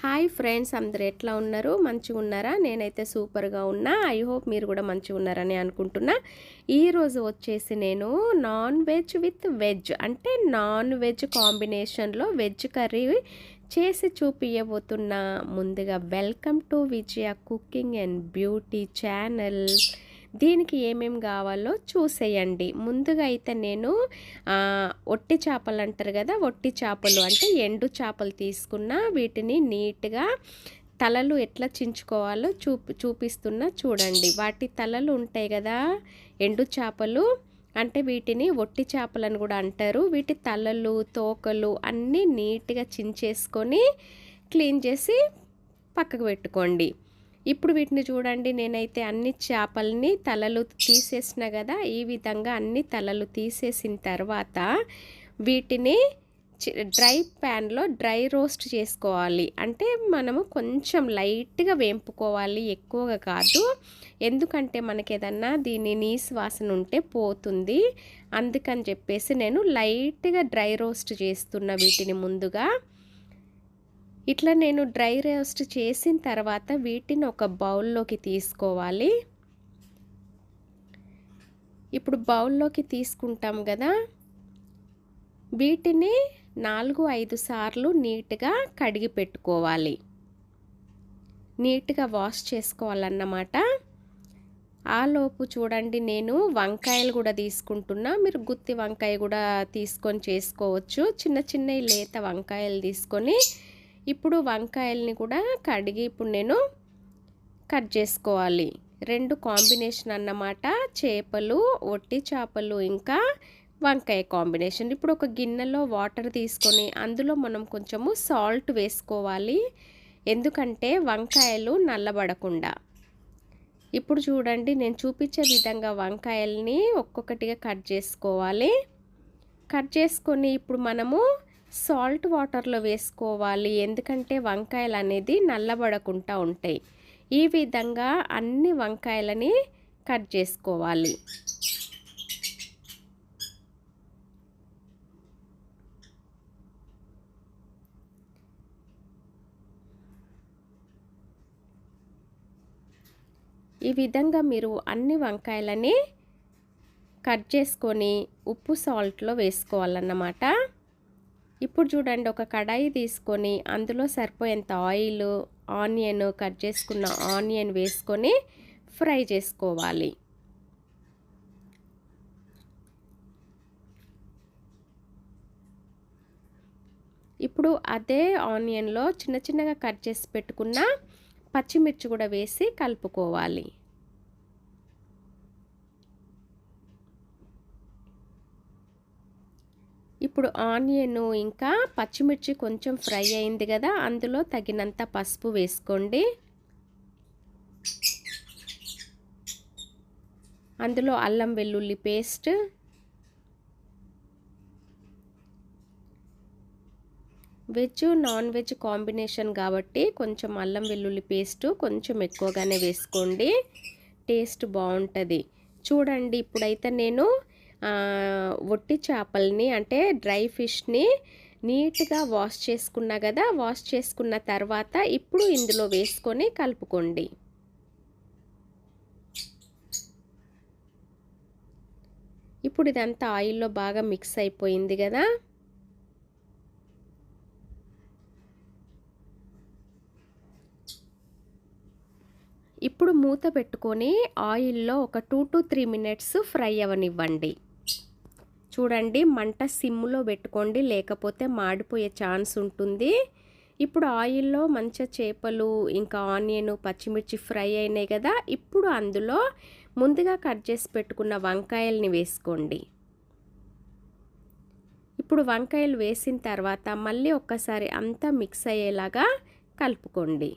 Hi friends అందరు ఎట్లా ఉన్నారు? మంచిగా ఉన్నారా? నేనైతే సూపర్గా ఉన్నా. ఐ హోప్ మీరు కూడా మంచిగా ఉన్నారని అనుకుంటున్నా. ఈరోజు వచ్చేసి నేను నాన్ వెజ్ విత్ వెజ్ అంటే నాన్ వెజ్ కాంబినేషన్లో వెజ్ కర్రీ చేసి చూపించబోతున్నా ముందుగా welcome to Vijaya cooking and beauty channel. దీనికి ఏమేమి కావాలో చూసేయండి. ముందుగా అయితే నేను ఒట్టి చేపలు అంటారు కదా ఒట్టి చేపలు అంటే ఎండు చేపలు తీసుకున్న వీటిని నీట్గా తలలు ఎట్లా చించుకోవాలో చూపి చూపిస్తున్నా చూడండి. వాటి తలలు ఉంటాయి కదా ఎండు చేపలు అంటే వీటిని ఒట్టి చేపలని కూడా అంటారు. వీటి తలలు తోకలు అన్నీ నీట్గా చించేసుకొని క్లీన్ చేసి పక్కకు పెట్టుకోండి. ఇప్పుడు వీటిని చూడండి. నేనైతే అన్ని చేపల్ని తలలు తీసేసిన కదా ఈ విధంగా అన్ని తలలు తీసేసిన తర్వాత వీటిని డ్రై ప్యాన్లో డ్రై రోస్ట్ చేసుకోవాలి. అంటే మనము కొంచెం లైట్గా వేంపుకోవాలి. ఎక్కువగా కాదు. ఎందుకంటే మనకి ఏదన్నా దీని నీసు వాసన ఉంటే పోతుంది. అందుకని చెప్పేసి నేను లైట్గా డ్రై రోస్ట్ చేస్తున్న వీటిని ముందుగా ఇట్లా నేను డ్రై రోస్ట్ చేసిన తర్వాత వీటిని ఒక బౌల్లోకి తీసుకోవాలి. ఇప్పుడు బౌల్లోకి తీసుకుంటాం కదా. వీటిని నాలుగు ఐదు సార్లు నీట్గా కడిగి పెట్టుకోవాలి. నీట్గా వాష్ చేసుకోవాలన్నమాట. ఆలోపు చూడండి నేను వంకాయలు కూడా తీసుకుంటున్నా. మీరు గుత్తి వంకాయ కూడా తీసుకొని చేసుకోవచ్చు. చిన్న చిన్న లేత వంకాయలు తీసుకొని ఇప్పుడు వంకాయల్ని కూడా కడిగి ఇప్పుడు నేను కట్ చేసుకోవాలి. రెండు కాంబినేషన్ అన్నమాట. చేపలు ఒట్టి చేపలు ఇంకా వంకాయ కాంబినేషన్. ఇప్పుడు ఒక గిన్నెలో వాటర్ తీసుకొని అందులో మనం కొంచెము సాల్ట్ వేసుకోవాలి. ఎందుకంటే వంకాయలు నల్లబడకుండా. ఇప్పుడు చూడండి నేను చూపించే విధంగా వంకాయల్ని ఒక్కొక్కటిగా కట్ చేసుకోవాలి. కట్ చేసుకొని ఇప్పుడు మనము సాల్ట్ వాటర్లో వేసుకోవాలి. ఎందుకంటే వంకాయలు అనేది నల్లబడకుండా ఉంటాయి. ఈ విధంగా అన్ని వంకాయలని కట్ చేసుకోవాలి. ఈ విధంగా మీరు అన్ని వంకాయలని కట్ చేసుకొని ఉప్పు సాల్ట్లో వేసుకోవాలన్నమాట. ఇప్పుడు చూడండి ఒక కడాయి తీసుకొని అందులో సరిపోయేంత ఆయిల్ ఆనియన్ కట్ చేసుకున్న ఆనియన్ వేసుకొని ఫ్రై చేసుకోవాలి. ఇప్పుడు అదే ఆనియన్లో చిన్న చిన్నగా కట్ చేసి పెట్టుకున్న పచ్చిమిర్చి కూడా వేసి కలుపుకోవాలి. ఇప్పుడు ఆనియన్ ఇంకా పచ్చిమిర్చి కొంచెం ఫ్రై అయింది కదా అందులో తగినంత పసుపు వేసుకోండి. అందులో అల్లం వెల్లుల్లి paste. Veg non veg combination కాబట్టి కొంచెం అల్లం వెల్లుల్లి పేస్ట్ కొంచెం ఎక్కువగానే వేసుకోండి. టేస్ట్ బాగుంటుంది. చూడండి ఇప్పుడైతే నేను ఒట్టి చేపల్ని అంటే డ్రై ఫిష్ని నీట్గా వాష్ చేసుకున్నా కదా వాష్ చేసుకున్న తర్వాత ఇప్పుడు ఇందులో వేసుకొని కలుపుకోండి. ఇప్పుడు ఇదంతా ఆయిల్లో బాగా మిక్స్ అయిపోయింది కదా. ఇప్పుడు మూత పెట్టుకొని ఆయిల్లో ఒక two to three minutes fry అవనివ్వండి. చూడండి మంట సిమ్లో పెట్టుకోండి లేకపోతే మాడిపోయే ఛాన్స్ ఉంటుంది. ఇప్పుడు ఆయిల్లో మంచిగా చేపలు ఇంకా ఆనియన్ పచ్చిమిర్చి ఫ్రై అయినాయి కదా ఇప్పుడు అందులో ముందుగా కట్ చేసి పెట్టుకున్న వంకాయల్ని వేసుకోండి. ఇప్పుడు వంకాయలు వేసిన తర్వాత మళ్ళీ ఒక్కసారి అంతా మిక్స్ అయ్యేలాగా కలుపుకోండి.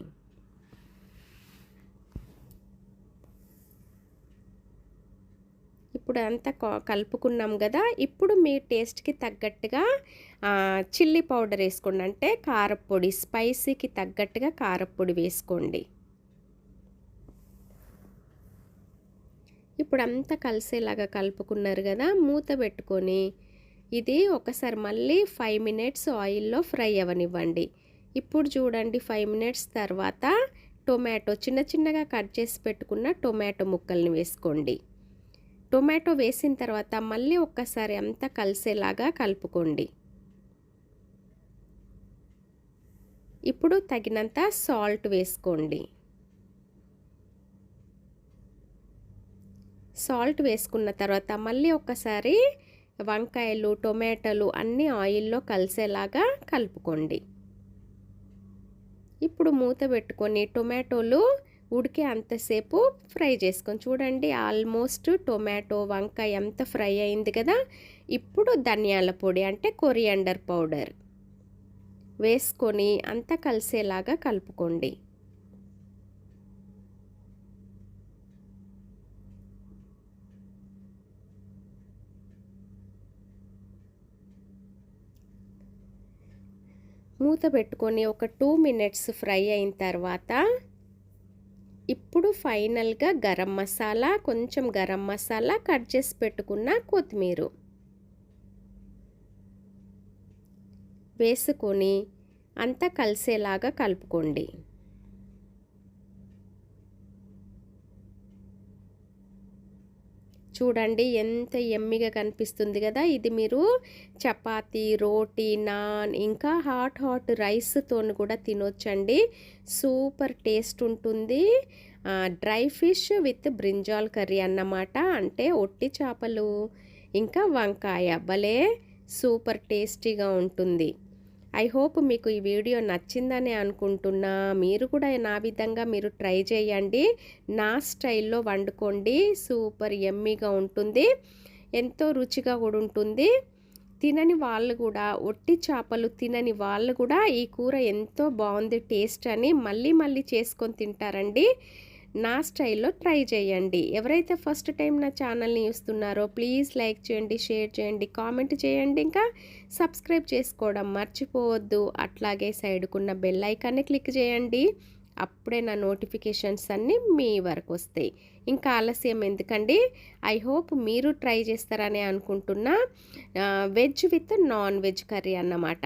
ఇప్పుడు అంతా క- కలుపుకున్నాం కదా ఇప్పుడు మీ టేస్ట్కి తగ్గట్టుగా చిల్లీ పౌడర్ వేసుకోండి. అంటే కారపొడి స్పైసీకి తగ్గట్టుగా కారపొడి వేసుకోండి. ఇప్పుడు అంతా కలిసేలాగా కలుపుకున్నారు కదా మూత పెట్టుకొని ఇది ఒకసారి మళ్ళీ ఫైవ్ మినిట్స్ ఆయిల్లో ఫ్రై అవ్వనివ్వండి ఇప్పుడు చూడండి ఫైవ్ మినిట్స్ తర్వాత టొమాటో చిన్న చిన్నగా కట్ చేసి పెట్టుకున్న టొమాటో ముక్కల్ని వేసుకోండి. టొమాటో వేసిన తర్వాత మళ్ళీ ఒక్కసారి అంతా కలిసేలాగా కలుపుకోండి. ఇప్పుడు తగినంత సాల్ట్ వేసుకోండి. సాల్ట్ వేసుకున్న తర్వాత మళ్ళీ ఒక్కసారి వంకాయలు టొమాటోలు అన్నీ ఆయిల్లో కలిసేలాగా కలుపుకోండి. ఇప్పుడు మూత పెట్టుకొని టొమాటోలు ఉడికే అంతసేపు ఫ్రై చేసుకొని చూడండి ఆల్మోస్ట్ టొమాటో వంకాయ ఎంత ఫ్రై అయింది కదా? ఇప్పుడు ధనియాల పొడి అంటే కొరియాండర్ పౌడర్. వేసుకొని అంతా కలిసేలాగా కలుపుకోండి. మూత పెట్టుకొని ఒక టూ మినిట్స్ ఫ్రై అయిన తర్వాత ఇప్పుడు ఫైనల్గా గరం మసాలా కొంచెం గరం మసాలా కట్ చేసి పెట్టుకున్న కొత్తిమీర. వేసుకొని అంతా కలిసేలాగా కలుపుకోండి. చూడండి ఎంత ఎమ్మిగా కనిపిస్తుంది కదా. ఇది మీరు చపాతి రోటీ నాన్ ఇంకా హాట్ హాట్ రైస్తో కూడా తినొచ్చండి. సూపర్ టేస్ట్ ఉంటుంది. Dry fish with brinjal curry అన్నమాట. అంటే ఒట్టి చేపలు ఇంకా వంకాయ. భలే సూపర్ టేస్టీగా ఉంటుంది. ఐ హోప్ మీకు ఈ వీడియో నచ్చిందని అనుకుంటున్నా. మీరు కూడా నా విధంగా మీరు ట్రై చేయండి. నా స్టైల్లో వండుకోండి. సూపర్ ఎమ్మీగా ఉంటుంది. ఎంతో రుచిగా కూడా ఉంటుంది. తినని వాళ్ళు కూడా ఒట్టి చేపలు తినని వాళ్ళు కూడా ఈ కూర ఎంతో బాగుంది టేస్ట్ అని మళ్ళీ మళ్ళీ చేసుకొని తింటారండి. నా స్టైల్లో ట్రై చేయండి. ఎవరైతే ఫస్ట్ టైం నా ఛానల్ని చూస్తున్నారో ప్లీజ్ లైక్ చేయండి షేర్ చేయండి కామెంట్ చేయండి. ఇంకా సబ్స్క్రైబ్ చేసుకోవడం మర్చిపోవద్దు. అట్లాగే సైడ్కున్న బెల్ ఐకాన్ని క్లిక్ చేయండి. అప్పుడే నా నోటిఫికేషన్స్ అన్నీ మీ వరకు వస్తాయి. ఇంకా ఆలస్యం ఎందుకండి? ఐ హోప్ మీరు ట్రై చేస్తారని అనుకుంటున్నా. Veg with non veg curry అన్నమాట.